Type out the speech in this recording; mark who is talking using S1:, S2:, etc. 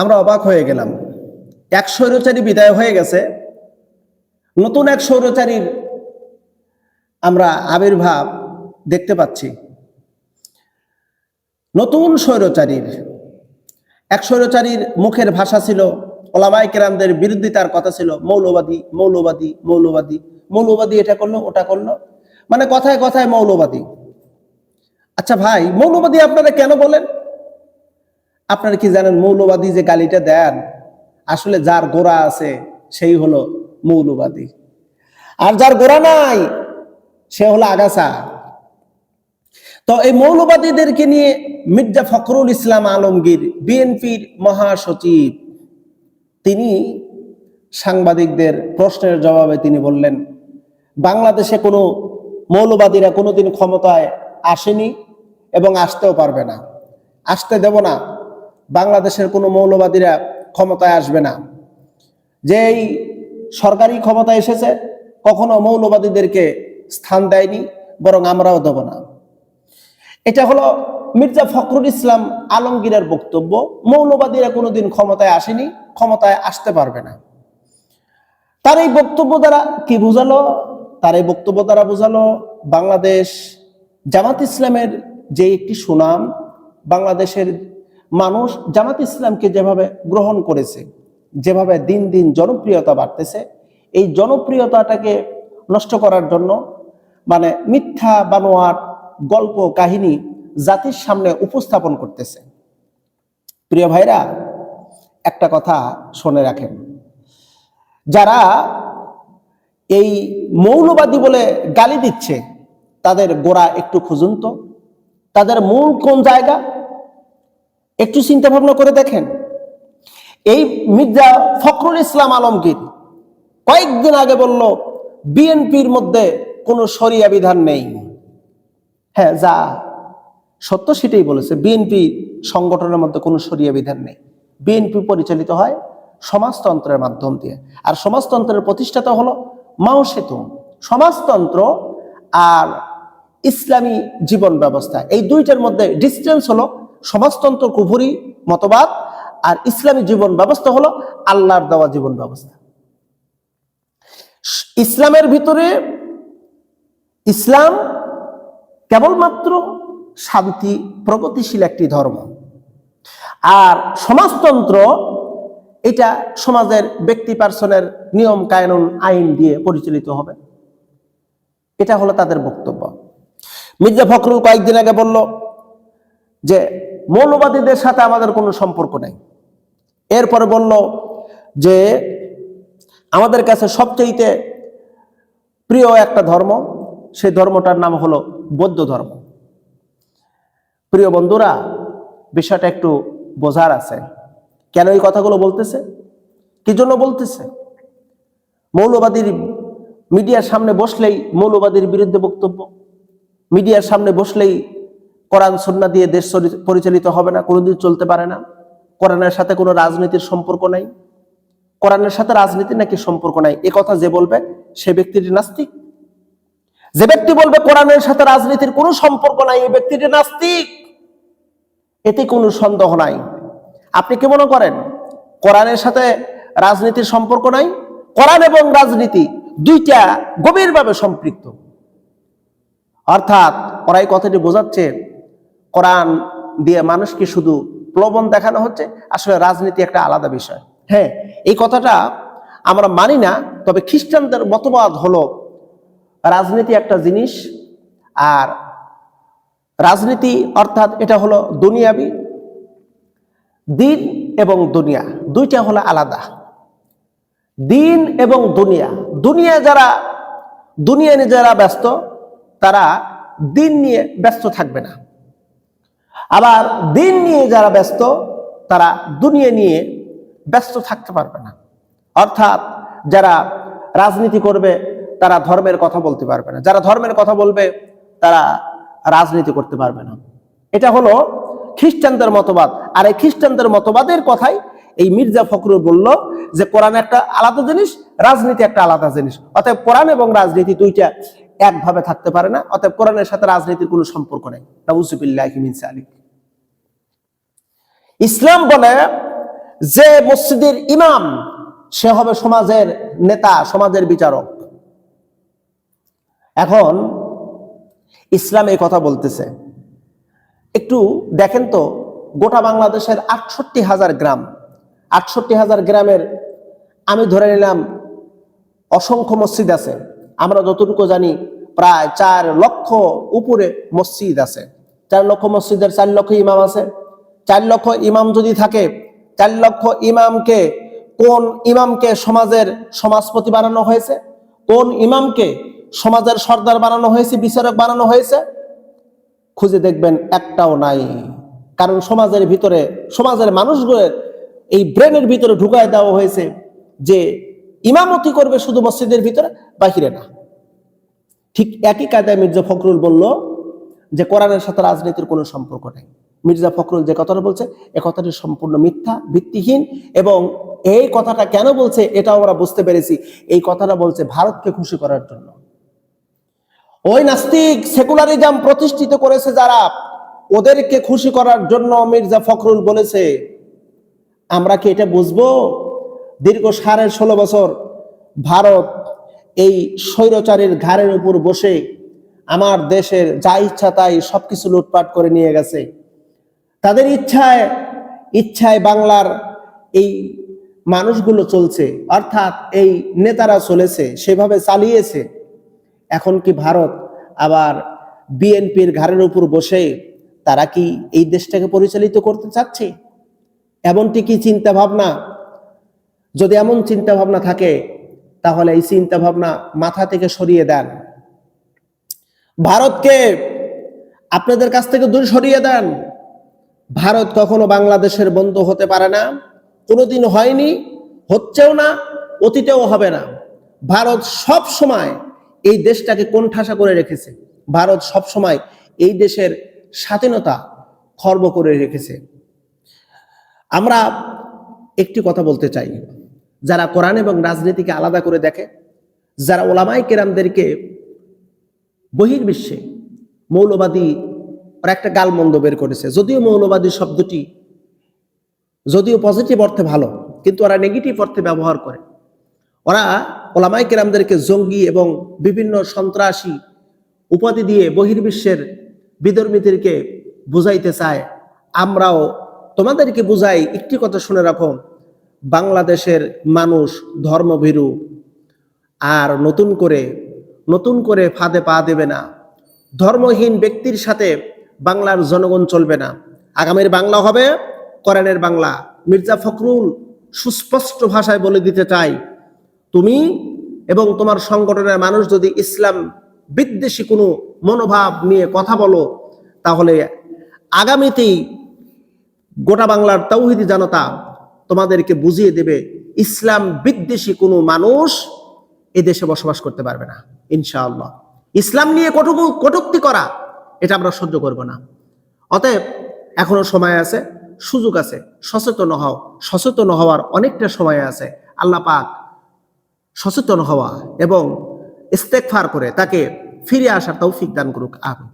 S1: আমরা অবাক হয়ে গেলাম। এক স্বৈরচারী বিদায় হয়ে গেছে। নতুন এক স্বৈরচারীর আমরা আবির্ভাব দেখতে পাচ্ছি। নতুন স্বৈরচারীর, এক স্বৈরচারীর মুখের ভাষা ছিল ওলামাই কেরামদের বিরোধিতার কথা ছিল, মৌলবাদী মৌলবাদী মৌলবাদী মৌলবাদী এটা করল, ওটা করল। মানে কথায় কথায় মৌলবাদী। আচ্ছা ভাই, মৌলবাদী আপনারা কেন বলেন? আপনারা কি জানেন মৌলবাদী যে গালিটা দেন? আসলে যার গোড়া আছে, সেই হলো মৌলবাদী। আর যার গোড়া নাই, সে হলো আগাছা। তো এই মৌলবাদীদেরকে নিয়ে মির্জা ফখরুল ইসলাম আলমগীর, বিএনপির মহাসচিব, তিনি সাংবাদিকদের প্রশ্নের জবাবে তিনি বললেন, বাংলাদেশে কোনো মৌলবাদীরা কোনোদিন ক্ষমতায় আসেনি এবং আসতেও পারবে না। আসতে দেব না। বাংলাদেশের কোনো মৌলবাদীরা ক্ষমতায় আসবে না। যেই সরকারি ক্ষমতা এসেছে, কখনো মৌলবাদীদেরকে স্থান দেয়নি, বরং আমরাও দেব না। এটা হলো মির্জা ফখরুল ইসলাম আলমগীরের বক্তব্য। মৌলবাদীরা কোনোদিন ক্ষমতায় আসেনি, ক্ষমতায় আসতে পারবে না। তার এই বক্তব্য দ্বারা কি বোঝালো? তার এই বক্তব্য দ্বারা বোঝালো, বাংলাদেশ জামাত ইসলামের যে একটি সুনাম, বাংলাদেশের মানুষ জামাত ইসলামকে যেভাবে গ্রহণ করেছে, যেভাবে দিন দিন জনপ্রিয়তা বাড়তেছে, এই জনপ্রিয়তাটাকে নষ্ট করার জন্য মানে মিথ্যা বানোয়ার গল্প কাহিনী জাতির সামনে উপস্থাপন করতেছে। প্রিয় ভাইরা, একটা কথা শুনে রাখেন। যারা এই মৌলবাদী বলে গালি দিচ্ছে, তাদের গোড়া একটু খুঁজুন তো। তাদের মূল কোন জায়গা? একটু চিন্তা ভাবনা করে দেখেন। এই মির্জা ফখরুল ইসলাম আলমগীর কয়েকদিন আগে বলল, বিএনপির মধ্যে কোনো সরিয়া বিধান নেই। হ্যাঁ যা সত্য সেটাই বলেছে। বিএনপি সংগঠনের মধ্যে কোনো সরিয়া বিধান নেই। বিএনপি পরিচালিত হয় সমাজতন্ত্রের মাধ্যম দিয়ে। আর সমাজতন্ত্রের প্রতিষ্ঠাতা হলো মাও সেতু সমাজতন্ত্র আর ইসলামী জীবন ব্যবস্থা। এই দুইটার মধ্যে ডিস্টেন্স হলো সমাজতন্ত্র কুফুরি মতবাদ আর ইসলামী জীবন ব্যবস্থা হলো আল্লাহর দেওয়া জীবন ব্যবস্থা। ইসলামের ভিতরে ইসলাম কেবলমাত্র শান্তি, প্রগতিশীল একটি ধর্ম। আর সমাজতন্ত্র এটা সমাজের ব্যক্তি পার্সনের নিয়ম কায়নুন আইন দিয়ে পরিচালিত হবে। এটা হলো তাদের বক্তব্য। মির্জা ফখরুল কয়েকদিন আগে বলল যে মৌলবাদীদের সাথে আমাদের কোনো সম্পর্ক নেই। এরপরে বলল যে, আমাদের কাছে সবচেয়ে প্রিয় একটা ধর্ম, সেই ধর্মটার নাম হলো বৌদ্ধ ধর্ম। প্রিয় বন্ধুরা, বিষয়টা একটু বোঝার আছে। কেন এই কথাগুলো বলতেছে? কি জন্য বলতেছে? মৌলবাদীর মিডিয়ার সামনে বসলেই মৌলবাদীর বিরুদ্ধে বক্তব্য, মিডিয়ার সামনে বসলেই কোরআন সন্না দিয়ে দেশ পরিচালিত হবে না, কোনোদিন চলতে পারে না। কোরআনের সাথে কোনো রাজনীতির সম্পর্ক নাই। কোরআনের সাথে রাজনীতির নাকি সম্পর্ক নাই। এ কথা যে বলবে, সে ব্যক্তিটি নাস্তিক। যে ব্যক্তি বলবে কোরআনের সাথে রাজনীতির কোনো সম্পর্ক নাই এই ব্যক্তিটি নাস্তিক। এতে কোনো সন্দেহ নাই। আপনি কি মনে করেন, কোরআনের সাথে রাজনীতির সম্পর্ক নাই? কোরআন এবং রাজনীতি দুইটা গভীরভাবে সম্পৃক্ত। অর্থাৎ ওরা এই কথাটি বোঝাচ্ছে কোরআন দিয়ে মানুষকে শুধু প্রলোভন দেখানো হচ্ছে, আসলে রাজনীতি একটা আলাদা বিষয়। হ্যাঁ এই কথাটা আমরা মানি না, তবে খ্রিস্টানদের মতবাদ হলো রাজনীতি একটা জিনিস, আর রাজনীতি অর্থাৎ এটা হলো দুনিয়াবি, দিন এবং দুনিয়া, দুইটা হলো আলাদা। দিন এবং দুনিয়া দুনিয়া যারা, দুনিয়া নিয়ে যারা ব্যস্ত, তারা দিন নিয়ে ব্যস্ত থাকবে না। আবার দিন নিয়ে যারা ব্যস্ত, তারা দুনিয়া নিয়ে ব্যস্ত থাকতে পারবে না। অর্থাৎ যারা রাজনীতি করবে, তারা ধর্মের কথা বলতে পারবে না। যারা ধর্মের কথা বলবে, তারা রাজনীতি করতে পারবে না। এটা হলো খ্রিস্টানদের মতবাদ। আর এই খ্রিস্টানদের মতবাদের কথাই এই মির্জা ফখরুল বলল যে, কোরআন একটা আলাদা জিনিস, রাজনীতি একটা আলাদা জিনিস। অতএব কোরআন এবং রাজনীতি দুইটা একভাবে থাকতে পারে না। অতএব কোরআনের সাথে রাজনীতির কোনো সম্পর্ক নেই। নাউজুবিল্লাহি মিন জালিক ইসলাম বলে যে মসজিদের ইমাম, সে হবে সমাজের নেতা, সমাজের বিচারক। এখন ইসলাম এই কথা বলতেছে। একটু দেখেন তো, গোটা বাংলাদেশের আটষট্টি হাজার গ্রাম, আটষট্টি হাজার গ্রামের আমি ধরে নিলাম অসংখ্য মসজিদ আছে। আমরা যতটুকু জানি, প্রায় চার লক্ষ উপরে মসজিদ আছে। চার লক্ষ মসজিদের চার লক্ষ ইমাম আছে। চার লক্ষ ইমাম যদি থাকে, চার লক্ষ ইমামকে কোন ইমামকে সমাজের সমাজপতি বানানো হয়েছে? কোন ইমামকে সমাজের সর্দার বানানো হয়েছে, বিচারক বানানো হয়েছে? খুঁজে দেখবেন একটাও নাই। কারণ সমাজের ভিতরে, সমাজের মানুষগুলোর এই ব্রেনের ভিতরে ঢুকায় দেওয়া হয়েছে যে ইমামতি করবে শুধু মসজিদের ভিতরে, বাহিরে না। ঠিক একই কায়দায় মির্জা ফখরুল বলল যে, কোরআনের সাথে রাজনীতির কোনো সম্পর্ক নেই। মির্জা ফখরুল যে কথাটা বলছে, এ কথাটি সম্পূর্ণ মিথ্যা, ভিত্তিহীন এবং এই কথাটা কেন বলছে এটাও আমরা বুঝতে পেরেছি। এই কথাটা বলছে ভারতকে খুশি করার জন্য। ওই নাস্তিক সেকুলারিজম প্রতিষ্ঠিত করেছে যারা, ওদেরকে খুশি করার জন্য মির্জা ফখরুল বলেছে। আমরা কি এটা বুঝব? দীর্ঘ সাড়ে ষোলো বছর ভারত এই স্বৈরচারীর ঘাড়ের উপর বসে আমার দেশের যা ইচ্ছা তাই সবকিছু লুটপাট করে নিয়ে গেছে। তাদের ইচ্ছায় ইচ্ছায় বাংলার এই মানুষগুলো চলছে। অর্থাৎ এই নেতারা চলেছে, সেভাবে চালিয়েছে। এখন কি ভারত আবার বিএনপির ঘাড়ের উপর বসে তারা কি এই দেশটাকে পরিচালিত করতে চাচ্ছে? এমনটি কি চিন্তা ভাবনা যদি এমন চিন্তা ভাবনা থাকে, তাহলে এই চিন্তা ভাবনা মাথা থেকে সরিয়ে দেন। ভারতকে আপনাদের কাছ থেকে দূর সরিয়ে দেন। ভারত কখনো বাংলাদেশের বন্ধু হতে পারে না, কোনোদিন হয়নি, হচ্ছেও না, অতীতেও হবে না। ভারত সব সময় এই দেশটাকে কোণঠাসা করে রেখেছে। ভারত সব সময় এই দেশের স্বাধীনতা খর্ব করে রেখেছে। আমরা একটি কথা বলতে চাই। যারা কোরআন এবং রাজনীতিকে আলাদা করে দেখে, যারা ওলামাই কেরামদেরকে বহির্বিশ্বে মৌলবাদী ওরা একটা গালমন্দ বের করেছে। যদিও মৌলবাদী শব্দটি, যদিও পজিটিভ অর্থে ভালো, কিন্তু ওরা নেগেটিভ অর্থে ব্যবহার করে। ওরা ওলামাই কেরামদেরকে জঙ্গি এবং বিভিন্ন সন্ত্রাসী উপাধি দিয়ে বহির্বিশ্বের বিধর্মীদেরকে বুঝাইতে চায়। আমরাও তোমাদেরকে বুঝাই, একটি কথা শুনে রাখো, বাংলাদেশের মানুষ ধর্মভীরু, আর নতুন করে নতুন করে ফাঁদে পা দেবে না। ধর্মহীন ব্যক্তির সাথে বাংলার জনগণ চলবে না। আগামীর বাংলা হবে কোরআনের বাংলা। মির্জা ফখরুল সুস্পষ্ট ভাষায় বলে দিতে চাই, তুমি এবং তোমার সংগঠনের মানুষ যদি ইসলাম বিদ্বেষী কোনো মনোভাব নিয়ে কথা বলো, তাহলে আগামীতেই গোটা বাংলার তৌহিদি জনতা তোমাদেরকে বুঝিয়ে দেবে, ইসলাম বিদ্বেষী কোনো মানুষ এদেশে বসবাস করতে পারবে না, ইনশাআল্লাহ। ইসলাম নিয়ে কটুকু কটুক্তি করা এটা আমরা সহ্য করব না। অতএব এখনও সময় আছে, সুযোগ আছে, সচেতন হও। সচেতন হওয়ার অনেকটা সময় আছে, আল্লাহ পাক সচেতন হওয়া এবং ইস্তেকফার করে তাকে ফিরে আসার তৌফিক দান করুক, আমিন।